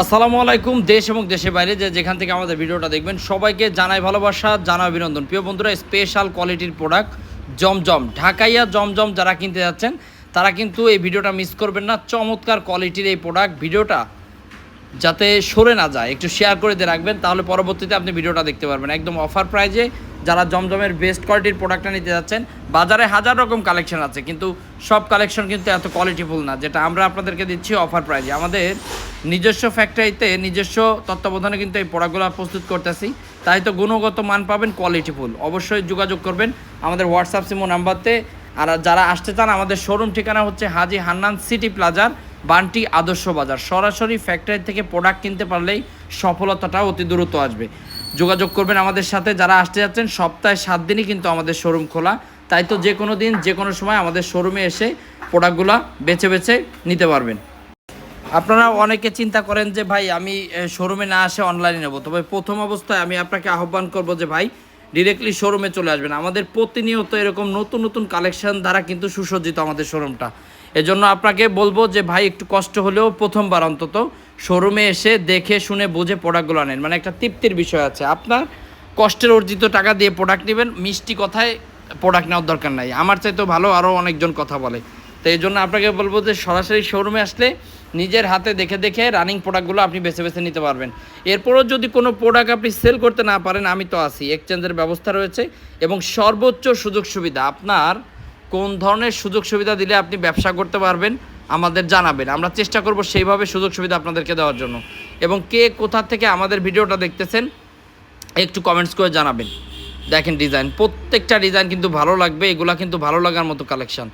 আসসালামু আলাইকুম, দেশ এবং দেশের বাইরে যে যেখান থেকে আমাদের ভিডিওটা দেখবেন, সবাইকে জানাই ভালোবাসা, জানাই অভিনন্দন। প্রিয় বন্ধুরা স্পেশাল কোয়ালিটির প্রোডাক্ট জমজম। ঢাকাইয়া জমজম যারা কিনতে যাচ্ছেন, তারা কিন্তু এই ভিডিওটা মিস করবেন না। চমৎকার কোয়ালিটির এই প্রোডাক্ট ভিডিওটা যাতে সরে না যায়। একটু শেয়ার করে দিয়ে রাখবেন, তাহলে পরবর্তীতে আপনি ভিডিওটা দেখতে পারবেন। একদম অফার প্রাইজে যারা জমজমের বেস্ট কোয়ালিটির প্রোডাক্টটা নিতে যাচ্ছেন, বাজারে হাজার রকম কালেকশন আছে, কিন্তু সব কালেকশন কিন্তু এত কোয়ালিটিফুল না, যেটা আমরা আপনাদেরকে দিচ্ছি অফার প্রাইজে আমাদের নিজস্ব ফ্যাক্টরিতে নিজস্ব তত্ত্বাবধানে কিন্তু এই প্রোডাক্টগুলো প্রস্তুত করতেছি। তাই তো গুণগত মান পাবেন কোয়ালিটিফুল অবশ্যই যোগাযোগ করবেন আমাদের হোয়াটসঅ্যাপ সিমো নাম্বারতে। আর যারা আসতে চান, আমাদের শোরুম ঠিকানা হচ্ছে হাজি হান্নান সিটি প্লাজার, বান্টি আদর্শ বাজার। সরাসরি ফ্যাক্টরি থেকে প্রোডাক্ট কিনতে পারলেই সফলতাটা অতি দ্রুত আসবে। যোগাযোগ করবেন আমাদের সাথে। যারা আসতে যাচ্ছেন, সপ্তাহে সাত দিনই কিন্তু আমাদের শোরুম খোলা। তাই তো যে কোনো দিন যে কোনো সময় আমাদের শোরুমে এসে প্রোডাক্টগুলো বেছে বেছে নিতে পারবেন। আপনারা অনেকে চিন্তা করেন যে, ভাই, আমি শোরুমে না আসে অনলাইনে নেব। তবে প্রথম অবস্থায় আমি আপনাকে আহ্বান করব যে, ভাই ডিরেক্টলি শোরুমে চলে আসবেন। আমাদের প্রতিনিয়ত এরকম নতুন নতুন কালেকশন দ্বারা কিন্তু সুসজ্জিত আমাদের শোরুমটা এজন্য আপনাকে বলব যে ভাই, একটু কষ্ট হলেও প্রথমবার অন্তত শোরুমে এসে দেখে শুনে বুঝে প্রোডাক্টগুলো আনেন। মানে একটা তৃপ্তির বিষয় আছে। আপনার কষ্টের অর্জিত টাকা দিয়ে প্রোডাক্ট নেবেন, মিষ্টি কথায় প্রোডাক্ট নেওয়ার দরকার নাই। আমার চাইতেও ভালো আরও অনেকজন কথা বলে। তো এই জন্য আপনাকে বলব যে সরাসরি শোরুমে আসলে নিজের হাতে দেখে দেখে রানিং প্রোডাক্টগুলো আপনি বেছে বেছে নিতে পারবেন। এরপরও যদি কোনো প্রোডাক্ট আপনি সেল করতে না পারেন, আমি তো আছি। এক্সচেঞ্জের ব্যবস্থা রয়েছে এবং সর্বোচ্চ সুযোগ সুবিধা, আপনার কোন ধরনের সুযোগ সুবিধা দিলে আপনি ব্যবসা করতে পারবেন আমাদের জানাবেন। আমরা চেষ্টা করব সেইভাবে সুযোগ সুবিধা আপনাদেরকে দেওয়ার জন্য। এবং কে কোথা থেকে আমাদের ভিডিওটা দেখতেছেন, একটু কমেন্টস করে জানাবেন। দেখেন ডিজাইন প্রত্যেকটা ডিজাইন কিন্তু ভালো লাগবে, এগুলা কিন্তু ভালো লাগার মতো কালেকশন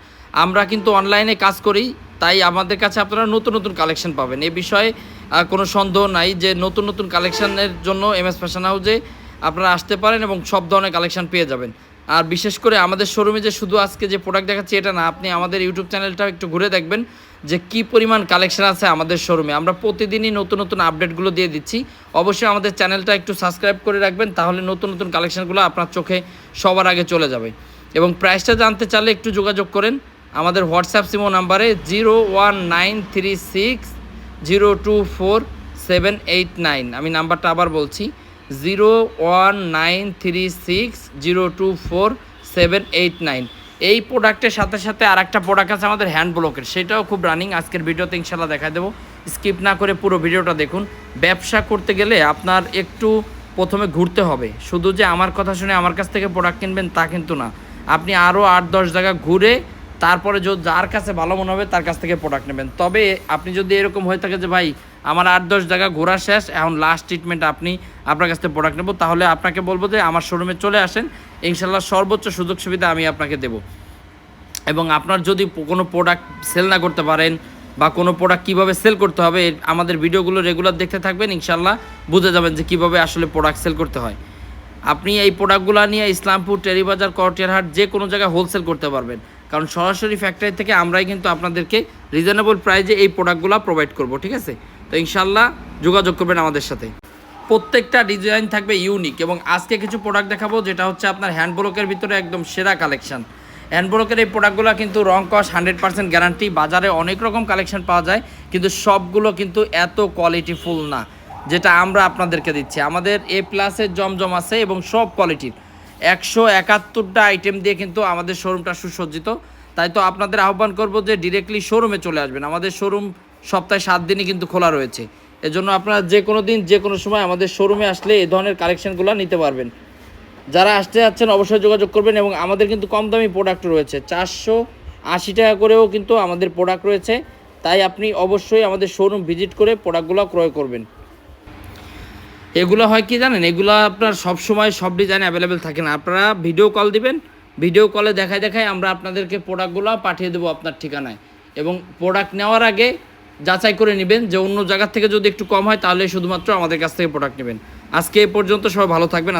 আমরা কিন্তু অনলাইনে কাজ করি, তাই আমাদের কাছে আপনারা নতুন নতুন কালেকশন পাবেন। এ বিষয়ে কোনো সন্দেহ নাই যে নতুন নতুন কালেকশনের জন্য এম এস ফ্যাশন হাউজে আপনারা আসতে পারেন এবং সব ধরনের কালেকশন পেয়ে যাবেন। আর বিশেষ করে আমাদের শোরুমে যে শুধু আজকে যে প্রোডাক্ট দেখাচ্ছি, এটা না, আপনি আমাদের ইউটিউব চ্যানেলটা একটু ঘুরে দেখবেন যে কি পরিমাণ কালেকশন আছে আমাদের শোরুমে আমরা প্রতিদিনই নতুন নতুন আপডেটগুলো দিয়ে দিচ্ছি। অবশ্যই আমাদের চ্যানেলটা একটু সাবস্ক্রাইব করে রাখবেন, তাহলে নতুন নতুন কালেকশনগুলো আপনার চোখে সবার আগে চলে যাবে। এবং প্রাইসটা জানতে চাইলে একটু যোগাযোগ করেন আমাদের হোয়াটসঅ্যাপ সিমো নাম্বারে zero one nine three six zero two four seven eight nine আমি নাম্বারটা আবার বলছি। Zero one nine three six zero two four seven eight nine এই প্রোডাক্টের সাথে সাথে আর একটা প্রোডাক্ট আছে আমাদের হ্যান্ড ব্লকের সেটাও খুব রানিং আজকের ভিডিওতে ইনশাল্লাহ দেখা দেবো। স্কিপ না করে পুরো ভিডিওটা দেখুন। ব্যবসা করতে গেলে আপনার একটু প্রথমে ঘুরতে হবে। শুধু যে আমার কথা শুনে আমার কাছ থেকে প্রোডাক্ট কিনবেন তা কিন্তু না। আপনি আরও আট দশ জায়গা ঘুরে তারপরে যার কাছে ভালো মনে হবে তার কাছ থেকে প্রোডাক্ট নেবেন। তবে আপনি যদি এরকম হয়ে থাকে যে ভাই আমার আট দশ জায়গা ঘোরা শেষ, এখন লাস্ট ট্রিটমেন্ট আপনি আপনার কাছ থেকে প্রোডাক্ট নেব। তাহলে আপনাকে বলব যে আমার শোরুমে চলে আসেন, ইনশাল্লাহ সর্বোচ্চ সুযোগ সুবিধা আমি আপনাকে দেবো। এবং আপনার যদি কোনো প্রোডাক্ট সেল না করতে পারেন বা কোনো প্রোডাক্ট কীভাবে সেল করতে হবে আমাদের ভিডিওগুলো রেগুলার দেখতে থাকবেন, ইনশাল্লাহ বুঝে যাবেন যে কীভাবে আসলে প্রোডাক্ট সেল করতে হয়। আপনি এই প্রোডাক্টগুলো নিয়ে ইসলামপুর, টেরিবাজার করটিয়ারহাট যে কোনো জায়গায় হোলসেল করতে পারবেন। কারণ সরাসরি ফ্যাক্টরি থেকে আমরাই কিন্তু আপনাদেরকে রিজনেবল প্রাইজে এই প্রোডাক্টগুলো প্রোভাইড করব, ঠিক আছে? তো ইনশাল্লাহ যোগাযোগ করবেন আমাদের সাথে। প্রত্যেকটা ডিজাইন থাকবে ইউনিক এবং আজকে কিছু প্রোডাক্ট দেখাবো, যেটা হচ্ছে আপনার হ্যান্ড ব্লকের ভিতরে একদম সেরা কালেকশন হ্যান্ড ব্লকের এই প্রোডাক্টগুলো কিন্তু রং কস হান্ড্রেড পার্সেন্ট গ্যারান্টি বাজারে অনেক রকম কালেকশন পাওয়া যায়, কিন্তু সবগুলো কিন্তু এত কোয়ালিটিফুল না, যেটা আমরা আপনাদেরকে দিচ্ছি। আমাদের এ প্লাসের জমজম আছে এবং সব কোয়ালিটির একশো একাত্তরটা আইটেম দিয়ে কিন্তু আমাদের শোরুমটা সুসজ্জিত। তাই তো আপনাদের আহ্বান করব যে ডিরেক্টলি শোরুমে চলে আসবেন। আমাদের শোরুম সপ্তাহে সাত দিনই কিন্তু খোলা রয়েছে। এজন্য আপনারা যে কোনো দিন, যে কোনো সময় আমাদের শোরুমে আসলে এই ধরনের কালেকশনগুলো নিতে পারবেন। যারা আসতে যাচ্ছেন অবশ্যই যোগাযোগ করবেন এবং আমাদের কিন্তু কম দামি প্রোডাক্ট রয়েছে। চারশো আশি টাকা করেও কিন্তু আমাদের প্রোডাক্ট রয়েছে। তাই আপনি অবশ্যই আমাদের শোরুম ভিজিট করে প্রোডাক্টগুলো ক্রয় করবেন। এগুলো হয় কি জানেন? এগুলো আপনার সব সময় সব ডিজাইন অ্যাভেলেবেল থাকে না। আপনারা ভিডিও কল দিবেন। ভিডিও কলে দেখায় দেখায় আমরা আপনাদেরকে প্রোডাক্টগুলো পাঠিয়ে দেবো আপনার ঠিকানায়। এবং প্রোডাক্ট নেওয়ার আগে যাচাই করে নেবেন যে অন্য জায়গার থেকে যদি একটু কম হয়, তাহলে শুধুমাত্র আমাদের কাছ থেকে প্রোডাক্ট নেবেন। আজকে এ পর্যন্ত সবাই ভালো থাকবেন।